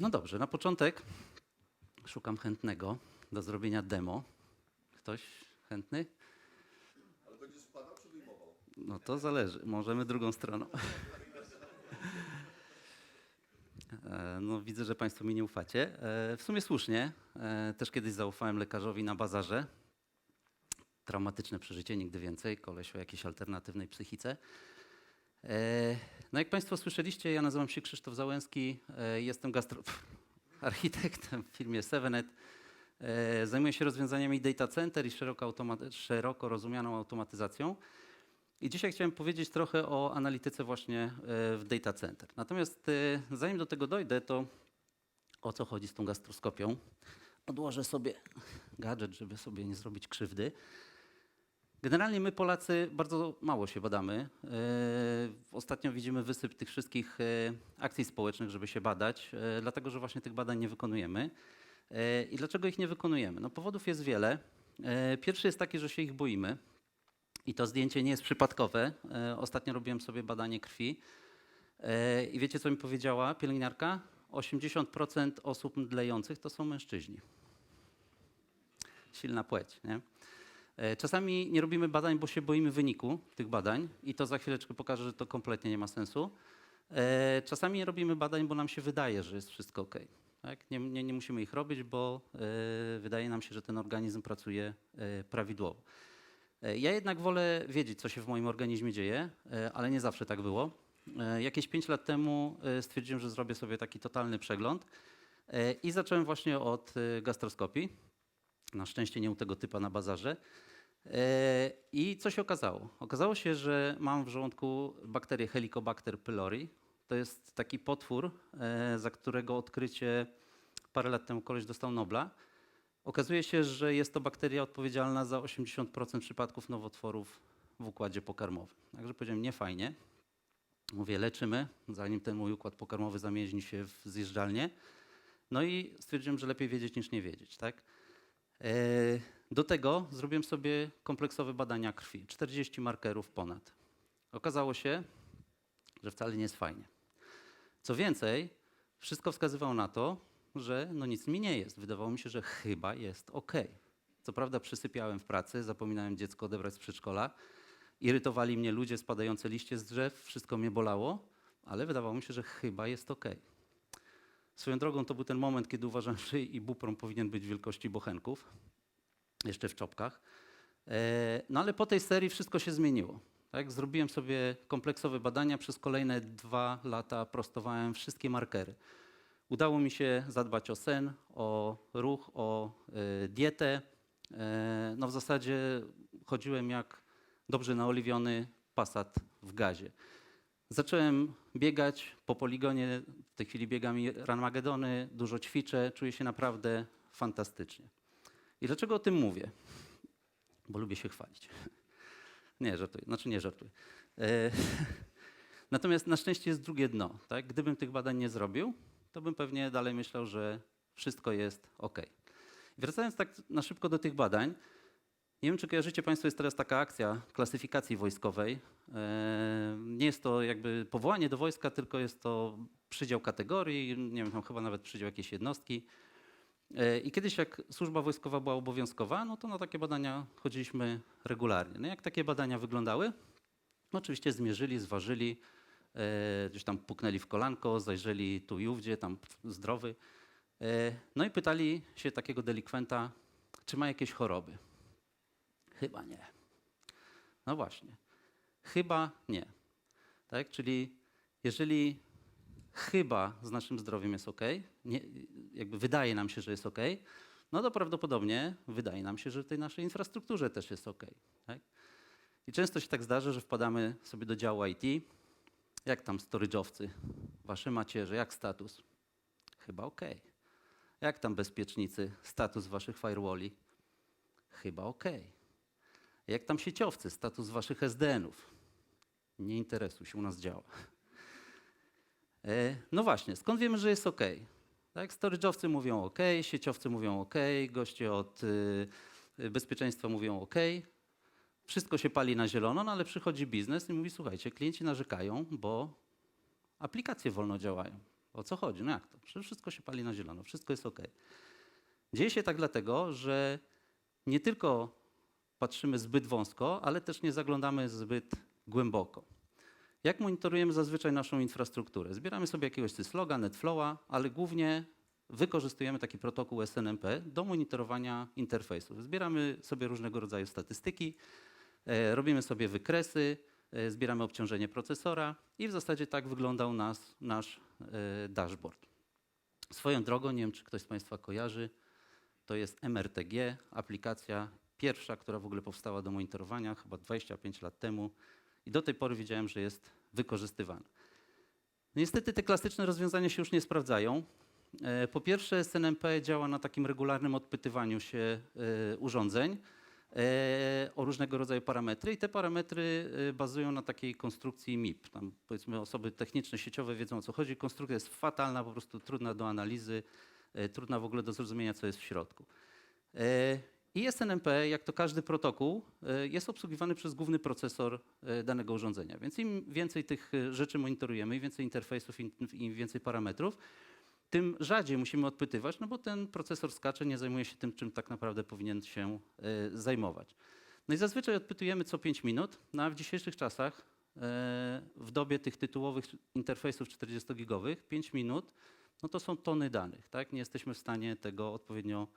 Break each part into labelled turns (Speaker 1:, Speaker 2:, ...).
Speaker 1: No dobrze, na początek szukam chętnego do zrobienia demo. Ktoś chętny?
Speaker 2: Ale będziesz spadał czy wyjmował?
Speaker 1: No to zależy, możemy drugą stroną. E, No widzę, że Państwo mi nie ufacie. E, W sumie słusznie. E, Też kiedyś zaufałem lekarzowi na bazarze. Traumatyczne przeżycie, nigdy więcej. Koleś o jakiejś alternatywnej psychice. No jak Państwo słyszeliście, ja nazywam się Krzysztof Załęski. e, Jestem gastro... architektem w firmie Sevenet. E, Zajmuję się rozwiązaniami data center i szeroko, szeroko rozumianą automatyzacją. I dzisiaj chciałem powiedzieć trochę o analityce właśnie e, w data center. Natomiast zanim do tego dojdę, to o co chodzi z tą gastroskopią? Odłożę sobie gadżet, żeby sobie nie zrobić krzywdy. Generalnie my Polacy bardzo mało się badamy. E, Ostatnio widzimy wysyp tych wszystkich e, akcji społecznych, żeby się badać, e, dlatego że właśnie tych badań nie wykonujemy. I dlaczego ich nie wykonujemy? No powodów jest wiele. Pierwszy jest taki, że się ich boimy. I to zdjęcie nie jest przypadkowe. Ostatnio robiłem sobie badanie krwi. I wiecie, co mi powiedziała pielęgniarka? 80% osób mdlejących to są mężczyźni. Silna płeć, nie? E, Czasami nie robimy badań, bo się boimy wyniku tych badań i to za chwileczkę pokażę, że to kompletnie nie ma sensu. E, Czasami nie robimy badań, bo nam się wydaje, że jest wszystko ok. Tak? Nie, nie, nie musimy ich robić, bo e, wydaje nam się, że ten organizm pracuje prawidłowo. Ja jednak wolę wiedzieć, co się w moim organizmie dzieje, ale nie zawsze tak było. Jakieś 5 lat temu stwierdziłem, że zrobię sobie taki totalny przegląd i zacząłem właśnie od gastroskopii. Na szczęście nie u tego typa na bazarze. E, I co się okazało? Okazało się, że mam w żołądku bakterię Helicobacter pylori. To jest taki potwór, e, za którego odkrycie parę lat temu koleś dostał Nobla. Okazuje się, że jest to bakteria odpowiedzialna za 80% przypadków nowotworów w układzie pokarmowym. Także powiedziałem, nie fajnie. Mówię, leczymy, zanim ten mój układ pokarmowy zamieźni się w zjeżdżalnię. No i stwierdziłem, że lepiej wiedzieć niż nie wiedzieć. Tak? E, Do tego zrobiłem sobie kompleksowe badania krwi, 40 markerów ponad. Okazało się, że wcale nie jest fajnie. Co więcej, wszystko wskazywało na to, że no nic mi nie jest. Wydawało mi się, że chyba jest ok. Co prawda przysypiałem w pracy, zapominałem dziecko odebrać z przedszkola, irytowali mnie ludzie spadające liście z drzew, wszystko mnie bolało, ale wydawało mi się, że chyba jest ok. Swoją drogą to był ten moment, kiedy uważałem, że ibuprom powinien być wielkości bochenków, jeszcze w czopkach. E, No ale po tej serii wszystko się zmieniło. Tak? Zrobiłem sobie kompleksowe badania, przez kolejne dwa lata prostowałem wszystkie markery. Udało mi się zadbać o sen, o ruch, o e, dietę. E, No w zasadzie chodziłem jak dobrze naoliwiony pasat w gazie. Zacząłem biegać po poligonie, w tej chwili biegam Ranmagedony, dużo ćwiczę, czuję się naprawdę fantastycznie. I dlaczego o tym mówię? Bo lubię się chwalić. Nie, żartuję, znaczy nie żartuję. E, Natomiast na szczęście jest drugie dno. Tak? Gdybym tych badań nie zrobił, to bym pewnie dalej myślał, że wszystko jest ok. Wracając tak na szybko do tych badań, nie wiem, czy kojarzycie Państwo, jest teraz taka akcja klasyfikacji wojskowej. E, Nie jest to jakby powołanie do wojska, tylko jest to przydział kategorii, nie wiem, tam chyba nawet przydział jakiejś jednostki. E, I kiedyś jak służba wojskowa była obowiązkowa, no to na takie badania chodziliśmy regularnie. No jak takie badania wyglądały? No oczywiście zmierzyli, zważyli, e, gdzieś tam puknęli w kolanko, zajrzeli tu i ówdzie, tam zdrowy. No i pytali się takiego delikwenta, czy ma jakieś choroby. Chyba nie. No właśnie. Chyba nie. Tak? Czyli jeżeli chyba z naszym zdrowiem jest ok, nie, jakby wydaje nam się, że jest ok, no to prawdopodobnie wydaje nam się, że w tej naszej infrastrukturze też jest ok. Tak? I często się tak zdarza, że wpadamy sobie do działu IT. Jak tam storage'owcy, wasze macierze, jak status? Chyba ok. Jak tam bezpiecznicy, status waszych firewalli? Chyba ok. Jak tam sieciowcy, status waszych SDN-ów? Nie interesuj się, u nas działa. E, No właśnie, skąd wiemy, że jest ok? Tak, storage'owcy mówią ok, sieciowcy mówią ok, goście od y, bezpieczeństwa mówią ok. Wszystko się pali na zielono, no ale przychodzi biznes i mówi, słuchajcie, klienci narzekają, bo aplikacje wolno działają. O co chodzi? No jak to? Przecież wszystko się pali na zielono, wszystko jest ok. Dzieje się tak dlatego, że nie tylko patrzymy zbyt wąsko, ale też nie zaglądamy zbyt głęboko. Jak monitorujemy zazwyczaj naszą infrastrukturę? Zbieramy sobie jakiegoś sysloga, netflowa, ale głównie wykorzystujemy taki protokół SNMP do monitorowania interfejsów. Zbieramy sobie różnego rodzaju statystyki, e, robimy sobie wykresy, e, zbieramy obciążenie procesora i w zasadzie tak wyglądał nas, nasz e, dashboard. Swoją drogą, nie wiem czy ktoś z Państwa kojarzy, to jest MRTG, aplikacja pierwsza, która w ogóle powstała do monitorowania chyba 25 lat temu i do tej pory wiedziałem, że jest wykorzystywana. Niestety te klasyczne rozwiązania się już nie sprawdzają. E, Po pierwsze, SNMP działa na takim regularnym odpytywaniu się e, urządzeń e, o różnego rodzaju parametry i te parametry bazują na takiej konstrukcji MIP. Tam powiedzmy osoby techniczne, sieciowe wiedzą o co chodzi. Konstrukcja jest fatalna, po prostu trudna do analizy, trudna w ogóle do zrozumienia, co jest w środku. I SNMP, jak to każdy protokół, e, jest obsługiwany przez główny procesor e, danego urządzenia. Więc im więcej tych e, rzeczy monitorujemy, im więcej interfejsów, im- więcej parametrów, tym rzadziej musimy odpytywać, no bo ten procesor skacze, nie zajmuje się tym, czym tak naprawdę powinien się zajmować. No i zazwyczaj odpytujemy co 5 minut, no a w dzisiejszych czasach, w dobie tych tytułowych interfejsów 40-gigowych, 5 minut, no to są tony danych, tak? Nie jesteśmy w stanie tego odpowiednio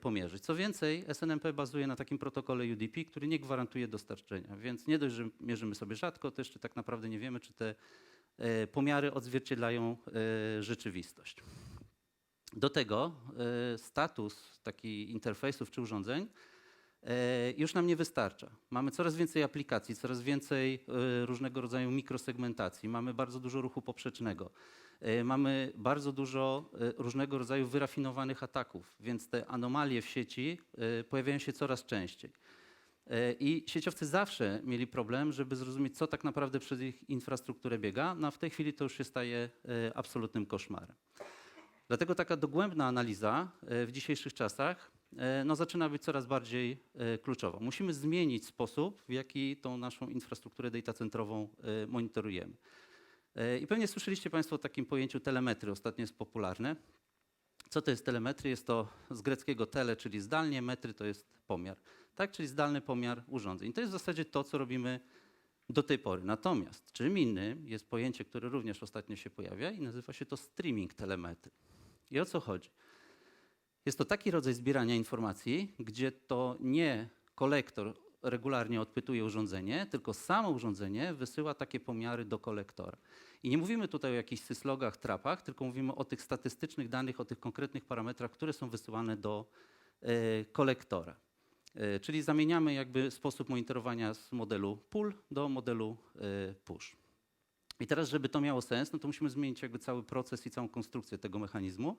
Speaker 1: pomierzyć. Co więcej, SNMP bazuje na takim protokole UDP, który nie gwarantuje dostarczenia, więc nie dość, że mierzymy sobie rzadko, to jeszcze tak naprawdę nie wiemy, czy te e, pomiary odzwierciedlają e, rzeczywistość. Do tego e, status takich interfejsów czy urządzeń e, już nam nie wystarcza. Mamy coraz więcej aplikacji, coraz więcej e, różnego rodzaju mikrosegmentacji, mamy bardzo dużo ruchu poprzecznego, e, mamy bardzo dużo e, różnego rodzaju wyrafinowanych ataków, więc te anomalie w sieci e, pojawiają się coraz częściej. E, I sieciowcy zawsze mieli problem, żeby zrozumieć, co tak naprawdę przez ich infrastrukturę biega, no a w tej chwili to już się staje e, absolutnym koszmarem. Dlatego taka dogłębna analiza e, w dzisiejszych czasach e, no, zaczyna być coraz bardziej e, kluczowa. Musimy zmienić sposób, w jaki tą naszą infrastrukturę datacentrową e, monitorujemy. E, I pewnie słyszeliście Państwo o takim pojęciu telemetry, ostatnio jest popularne. Co to jest telemetry? Jest to z greckiego tele, czyli zdalnie, metry to jest pomiar, tak? czyli zdalny pomiar urządzeń. To jest w zasadzie to, co robimy do tej pory. Natomiast czym innym jest pojęcie, które również ostatnio się pojawia i nazywa się to streaming telemetry. I o co chodzi? Jest to taki rodzaj zbierania informacji, gdzie to nie kolektor regularnie odpytuje urządzenie, tylko samo urządzenie wysyła takie pomiary do kolektora. I nie mówimy tutaj o jakichś syslogach, trapach, tylko mówimy o tych statystycznych danych, o tych konkretnych parametrach, które są wysyłane do e, kolektora. E, czyli zamieniamy jakby sposób monitorowania z modelu pull do modelu e, push. I teraz, żeby to miało sens, no to musimy zmienić jakby cały proces i całą konstrukcję tego mechanizmu,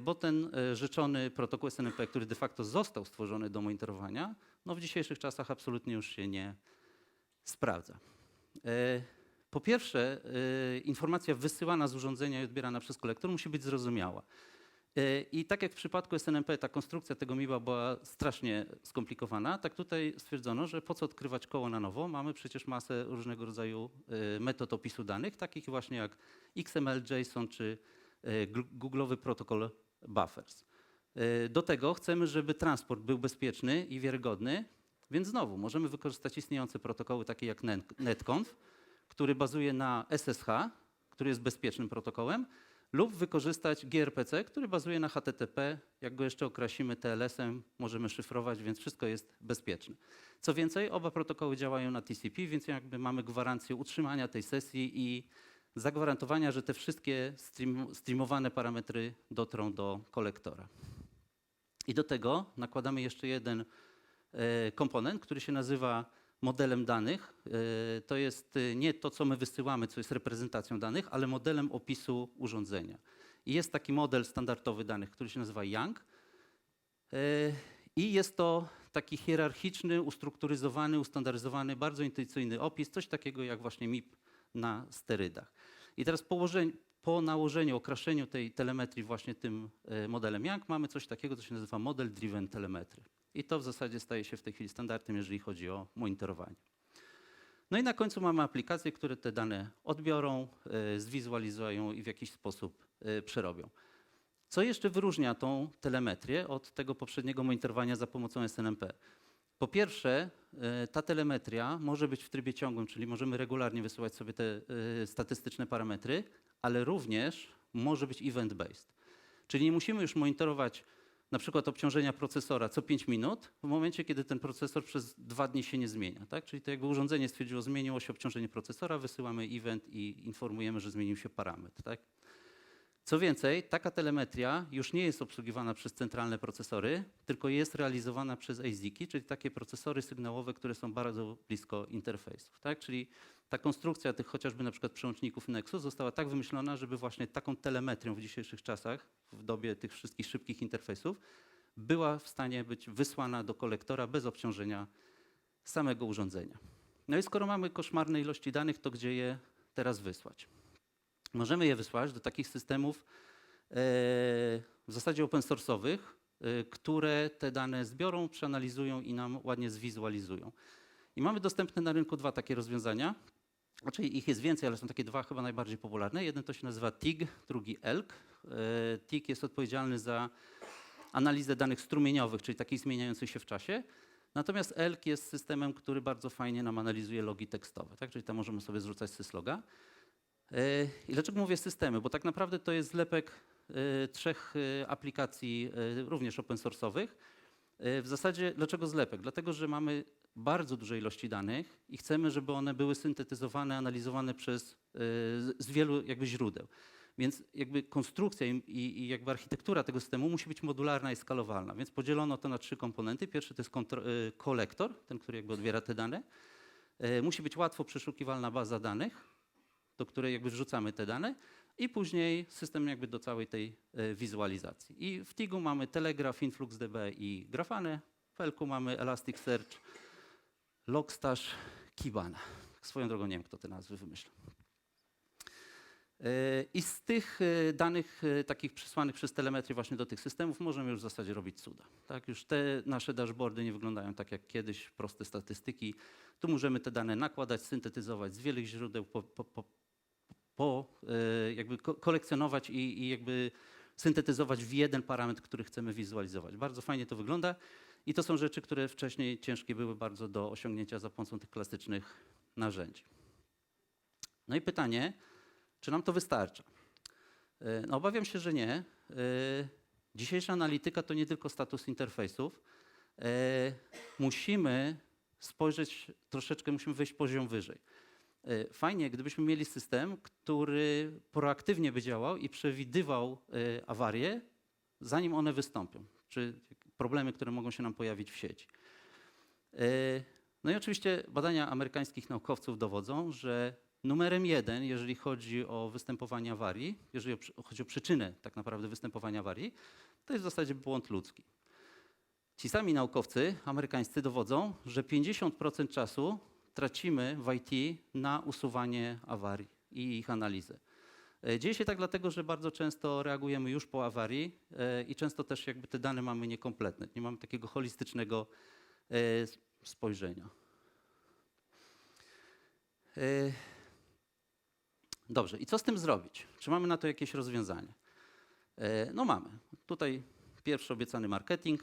Speaker 1: bo ten e, rzeczony protokół SNMP, który de facto został stworzony do monitorowania, no w dzisiejszych czasach absolutnie już się nie sprawdza. E, Po pierwsze, e, informacja wysyłana z urządzenia i odbierana przez kolektor musi być zrozumiała. E, I tak jak w przypadku SNMP ta konstrukcja tego MIBA była strasznie skomplikowana, tak tutaj stwierdzono, że po co odkrywać koło na nowo? Mamy przecież masę różnego rodzaju e, metod opisu danych, takich właśnie jak XML, JSON czy e, Google'owy protokol buffers. E, Do tego chcemy, żeby transport był bezpieczny i wiarygodny, więc znowu możemy wykorzystać istniejące protokoły takie jak Net- netconf, który bazuje na SSH, który jest bezpiecznym protokołem, lub wykorzystać gRPC, który bazuje na HTTP. Jak go jeszcze okrasimy TLS-em, możemy szyfrować, więc wszystko jest bezpieczne. Co więcej, oba protokoły działają na TCP, więc jakby mamy gwarancję utrzymania tej sesji i zagwarantowania, że te wszystkie stream, streamowane parametry dotrą do kolektora. I do tego nakładamy jeszcze jeden e, komponent, który się nazywa modelem danych. E, To jest e, nie to, co my wysyłamy, co jest reprezentacją danych, ale modelem opisu urządzenia. I jest taki model standardowy danych, który się nazywa. E, I jest to taki hierarchiczny, ustrukturyzowany, ustandaryzowany, bardzo intuicyjny opis, coś takiego jak właśnie MIP na sterydach. I teraz położeń, po nałożeniu, okraszeniu tej telemetrii właśnie tym e, modelem YANG mamy coś takiego, co się nazywa Model Driven Telemetry. I to w zasadzie staje się w tej chwili standardem, jeżeli chodzi o monitorowanie. No i na końcu mamy aplikacje, które te dane odbiorą, e, zwizualizują i w jakiś sposób e, przerobią. Co jeszcze wyróżnia tą telemetrię od tego poprzedniego monitorowania za pomocą SNMP? Po pierwsze, e, ta telemetria może być w trybie ciągłym, czyli możemy regularnie wysyłać sobie te e, statystyczne parametry, ale również może być event-based. Czyli nie musimy już monitorować na przykład obciążenia procesora co 5 minut, w momencie, kiedy ten procesor przez dwa dni się nie zmienia. Tak? Czyli to jakby urządzenie stwierdziło, zmieniło się obciążenie procesora, wysyłamy event i informujemy, że zmienił się parametr. Tak? Co więcej, taka telemetria już nie jest obsługiwana przez centralne procesory, tylko jest realizowana przez ASIC-i, czyli takie procesory sygnałowe, które są bardzo blisko interfejsów. Tak? Czyli ta konstrukcja tych chociażby na przykład przełączników Nexus została tak wymyślona, żeby właśnie taką telemetrią w dzisiejszych czasach, w dobie tych wszystkich szybkich interfejsów, była w stanie być wysłana do kolektora bez obciążenia samego urządzenia. No i skoro mamy koszmarne ilości danych, to gdzie je teraz wysłać? Możemy je wysłać do takich systemów e, w zasadzie open source'owych, e, które te dane zbiorą, przeanalizują i nam ładnie zwizualizują. I mamy dostępne na rynku dwa takie rozwiązania. Znaczy ich jest więcej, ale są takie dwa chyba najbardziej popularne. Jeden to się nazywa TIG, drugi ELK. TIG jest odpowiedzialny za analizę danych strumieniowych, czyli takich zmieniających się w czasie. Natomiast ELK jest systemem, który bardzo fajnie nam analizuje logi tekstowe, tak? czyli tam możemy sobie zrzucać sysloga. E, I dlaczego mówię systemy? Bo tak naprawdę to jest zlepek e, trzech e, aplikacji, również open source'owych. W zasadzie dlaczego zlepek? Dlatego, że mamy bardzo duże ilości danych i chcemy, żeby one były syntetyzowane, analizowane przez, z wielu jakby źródeł. Więc jakby konstrukcja i, i jakby architektura tego systemu musi być modularna i skalowalna. Więc podzielono to na trzy komponenty. Pierwszy to jest kolektor, ten, który jakby odbiera te dane. Musi być łatwo przeszukiwalna baza danych, do której jakby wrzucamy te dane i później system jakby do całej tej e, wizualizacji. I w TIG-u mamy Telegraph, InfluxDB i Grafane. W Elku mamy Elasticsearch, Logstash, Kibana. Swoją drogą nie wiem, kto te nazwy wymyślił. E, I z tych e, danych takich przesłanych przez telemetrię właśnie do tych systemów możemy już w zasadzie robić cuda. Tak, już te nasze dashboardy nie wyglądają tak jak kiedyś, proste statystyki. Tu możemy te dane nakładać, syntetyzować z wielu źródeł, po, po, po e, jakby ko- kolekcjonować i, i jakby syntetyzować w jeden parametr, który chcemy wizualizować. Bardzo fajnie to wygląda i to są rzeczy, które wcześniej ciężkie były bardzo do osiągnięcia za pomocą tych klasycznych narzędzi. No i pytanie, czy nam to wystarcza? E, No obawiam się, że nie. E, Dzisiejsza analityka to nie tylko status interfejsów. Musimy spojrzeć troszeczkę, musimy wejść poziom wyżej. E, Fajnie, gdybyśmy mieli system, który proaktywnie by działał i przewidywał e, awarie, zanim one wystąpią, czy problemy, które mogą się nam pojawić w sieci. E, No i oczywiście badania amerykańskich naukowców dowodzą, że numerem jeden, jeżeli chodzi o występowanie awarii, jeżeli chodzi o przyczynę tak naprawdę występowania awarii, to jest w zasadzie błąd ludzki. Ci sami naukowcy amerykańscy dowodzą, że 50% czasu tracimy w IT na usuwanie awarii i ich analizę. E, Dzieje się tak dlatego, że bardzo często reagujemy już po awarii e, i często też jakby te dane mamy niekompletne. Nie mamy takiego holistycznego e, spojrzenia. Dobrze, i co z tym zrobić? Czy mamy na to jakieś rozwiązanie? No mamy. Tutaj pierwszy obiecany marketing.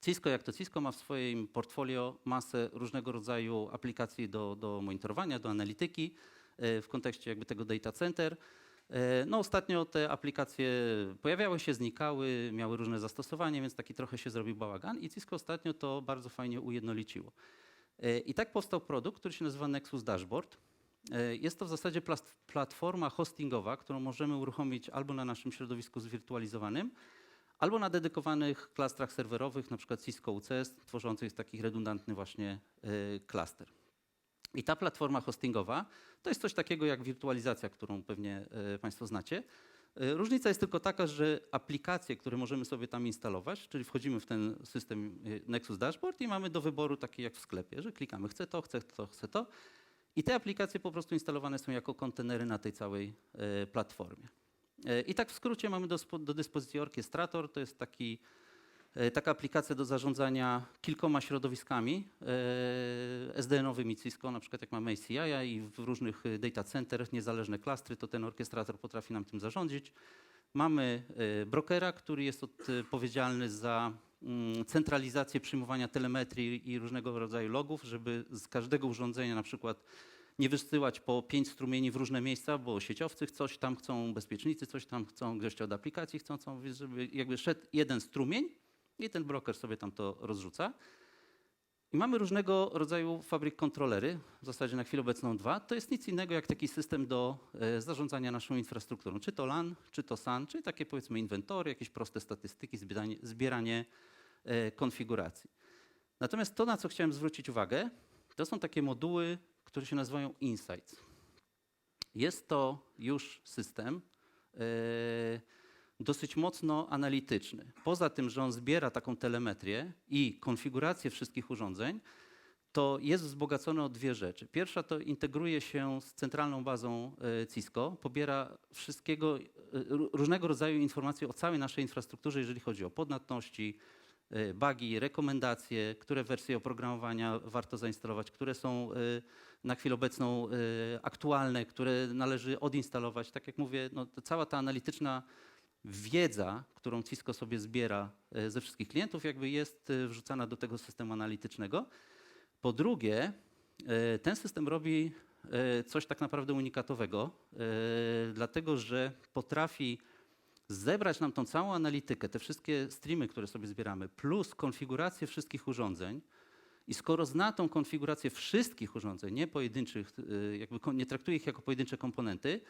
Speaker 1: Cisco, jak to Cisco, ma w swoim portfolio masę różnego rodzaju aplikacji do, do monitorowania, do analityki e, w kontekście jakby tego data center. E, No ostatnio te aplikacje pojawiały się, znikały, miały różne zastosowania, więc taki trochę się zrobił bałagan i Cisco ostatnio to bardzo fajnie ujednoliciło. E, I tak powstał produkt, który się nazywa Nexus Dashboard. Jest to w zasadzie platforma hostingowa, którą możemy uruchomić albo na naszym środowisku zwirtualizowanym, albo na dedykowanych klastrach serwerowych, na przykład Cisco UCS, tworzących takich redundantny właśnie e, klaster. I ta platforma hostingowa to jest coś takiego jak wirtualizacja, którą pewnie e, Państwo znacie. E, Różnica jest tylko taka, że aplikacje, które możemy sobie tam instalować, czyli wchodzimy w ten system Nexus Dashboard i mamy do wyboru takie jak w sklepie, że klikamy chcę to, chcę to, chcę to. I te aplikacje po prostu instalowane są jako kontenery na tej całej platformie. E, I tak w skrócie mamy do, do dyspozycji orkiestrator. To jest taki E, Taka aplikacja do zarządzania kilkoma środowiskami e, SDN-owymi Cisco, na przykład jak mamy ACI i w różnych data centers, niezależne klastry, to ten orkiestrator potrafi nam tym zarządzić. Mamy brokera, który jest odpowiedzialny za mm, centralizację przyjmowania telemetrii i różnego rodzaju logów, żeby z każdego urządzenia na przykład nie wysyłać po pięć strumieni w różne miejsca, bo sieciowcy coś tam chcą, bezpiecznicy coś tam chcą, goście od aplikacji chcą, chcą, żeby jakby szedł jeden strumień i ten broker sobie tam to rozrzuca. I mamy różnego rodzaju fabryk kontrolery, w zasadzie na chwilę obecną dwa. To jest nic innego jak taki system do e, zarządzania naszą infrastrukturą. Czy to LAN, czy to SAN, czy takie powiedzmy inwentory, jakieś proste statystyki, zbieranie, zbieranie e, konfiguracji. Natomiast to, na co chciałem zwrócić uwagę, to są takie moduły, które się nazywają Insights. Jest to już system e, dosyć mocno analityczny. Poza tym, że on zbiera taką telemetrię i konfigurację wszystkich urządzeń, to jest wzbogacony o dwie rzeczy. Pierwsza to integruje się z centralną bazą e, Cisco, pobiera wszystkiego, e, ró- różnego rodzaju informacje o całej naszej infrastrukturze, jeżeli chodzi o podnatności, bugi, rekomendacje, które wersje oprogramowania warto zainstalować, które są e, na chwilę obecną e, aktualne, które należy odinstalować. Tak jak mówię, no, cała ta analityczna wiedza, którą Cisco sobie zbiera ze wszystkich klientów, jakby jest wrzucana do tego systemu analitycznego. Po drugie, ten system robi coś tak naprawdę unikatowego, dlatego że potrafi zebrać nam tą całą analitykę, te wszystkie streamy, które sobie zbieramy, plus konfigurację wszystkich urządzeń. I skoro zna tą konfigurację wszystkich urządzeń, nie pojedynczych, e, jakby nie traktuje ich jako pojedyncze komponenty,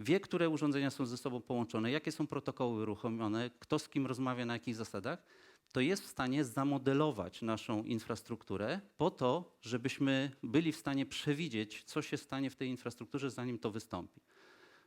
Speaker 1: wie, które urządzenia są ze sobą połączone, jakie są protokoły uruchomione, kto z kim rozmawia, na jakich zasadach, to jest w stanie zamodelować naszą infrastrukturę po to, żebyśmy byli w stanie przewidzieć, co się stanie w tej infrastrukturze, zanim to wystąpi.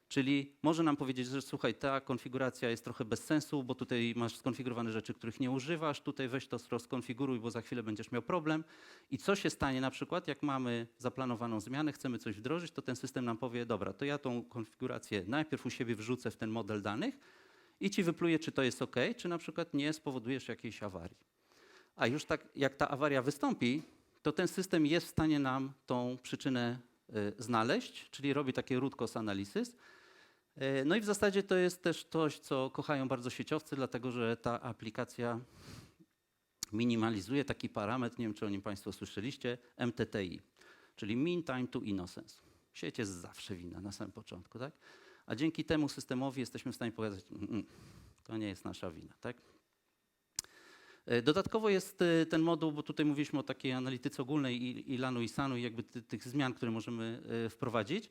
Speaker 1: Czyli może nam powiedzieć, że słuchaj, ta konfiguracja jest trochę bez sensu, bo tutaj masz skonfigurowane rzeczy, których nie używasz, tutaj weź to rozkonfiguruj, bo za chwilę będziesz miał problem. I co się stanie na przykład, jak mamy zaplanowaną zmianę, chcemy coś wdrożyć, to ten system nam powie, dobra, to ja tą konfigurację najpierw u siebie wrzucę w ten model danych i ci wypluję, czy to jest OK, czy na przykład nie spowodujesz jakiejś awarii. A już tak, jak ta awaria wystąpi, to ten system jest w stanie nam tą przyczynę znaleźć, czyli robi takie root cause analysis. Y, No i w zasadzie to jest też coś, co kochają bardzo sieciowcy, dlatego że ta aplikacja minimalizuje taki parametr, nie wiem czy o nim Państwo słyszeliście, MTTI, czyli Mean Time to Innocence. Sieć jest zawsze winna na samym początku, tak? A dzięki temu systemowi jesteśmy w stanie powiedzieć, "Mm, mm, to nie jest nasza wina, tak? E, Dodatkowo jest e, ten moduł, bo tutaj mówiliśmy o takiej analityce ogólnej i, i LANu i SANu i jakby ty, tych zmian, które możemy e, wprowadzić.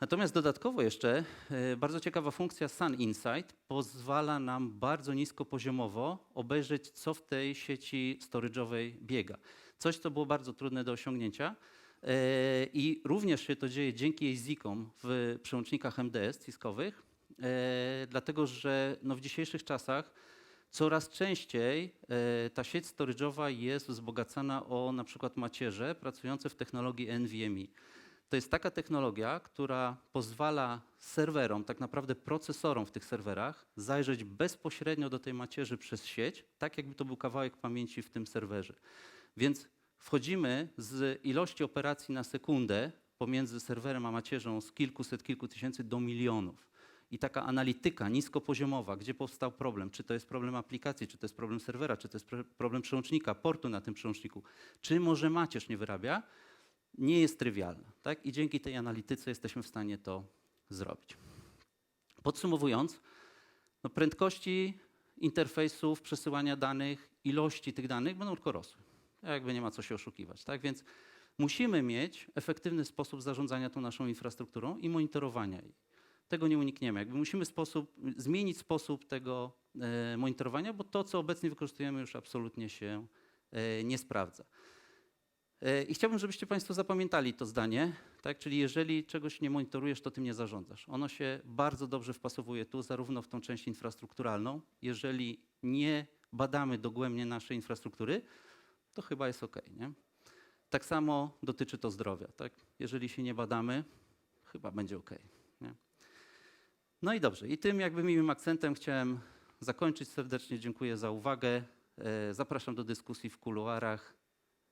Speaker 1: Natomiast dodatkowo jeszcze bardzo ciekawa funkcja SAN Insight pozwala nam bardzo niskopoziomowo obejrzeć, co w tej sieci storage'owej biega. Coś, co było bardzo trudne do osiągnięcia. I również się to dzieje dzięki ASIC-om w przełącznikach MDS ciskowych, dlatego że no w dzisiejszych czasach coraz częściej e, ta sieć storage'owa jest wzbogacana o na przykład macierze pracujące w technologii NVMe. To jest taka technologia, która pozwala serwerom, tak naprawdę procesorom w tych serwerach, zajrzeć bezpośrednio do tej macierzy przez sieć, tak jakby to był kawałek pamięci w tym serwerze. Więc wchodzimy z ilości operacji na sekundę pomiędzy serwerem a macierzą z kilkuset, kilku tysięcy do milionów. I taka analityka niskopoziomowa, gdzie powstał problem, czy to jest problem aplikacji, czy to jest problem serwera, czy to jest problem przełącznika, portu na tym przełączniku, czy może macierz nie wyrabia, nie jest trywialna. Tak? I dzięki tej analityce jesteśmy w stanie to zrobić. Podsumowując, no prędkości interfejsów, przesyłania danych, ilości tych danych będą tylko rosły. Jakby nie ma co się oszukiwać. Tak? Więc musimy mieć efektywny sposób zarządzania tą naszą infrastrukturą i monitorowania jej. Tego nie unikniemy. Jakby musimy sposób, zmienić sposób tego e, monitorowania, bo to, co obecnie wykorzystujemy, już absolutnie się e, nie sprawdza. E, I chciałbym, żebyście Państwo zapamiętali to zdanie, tak? czyli jeżeli czegoś nie monitorujesz, to tym nie zarządzasz. Ono się bardzo dobrze wpasowuje tu, zarówno w tą część infrastrukturalną. Jeżeli nie badamy dogłębnie naszej infrastruktury, to chyba jest ok. Nie? Tak samo dotyczy to zdrowia. Tak? Jeżeli się nie badamy, chyba będzie ok. No i dobrze. I tym jakby miłym akcentem chciałem zakończyć. Serdecznie dziękuję za uwagę. E, Zapraszam do dyskusji w kuluarach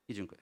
Speaker 1: i dziękuję.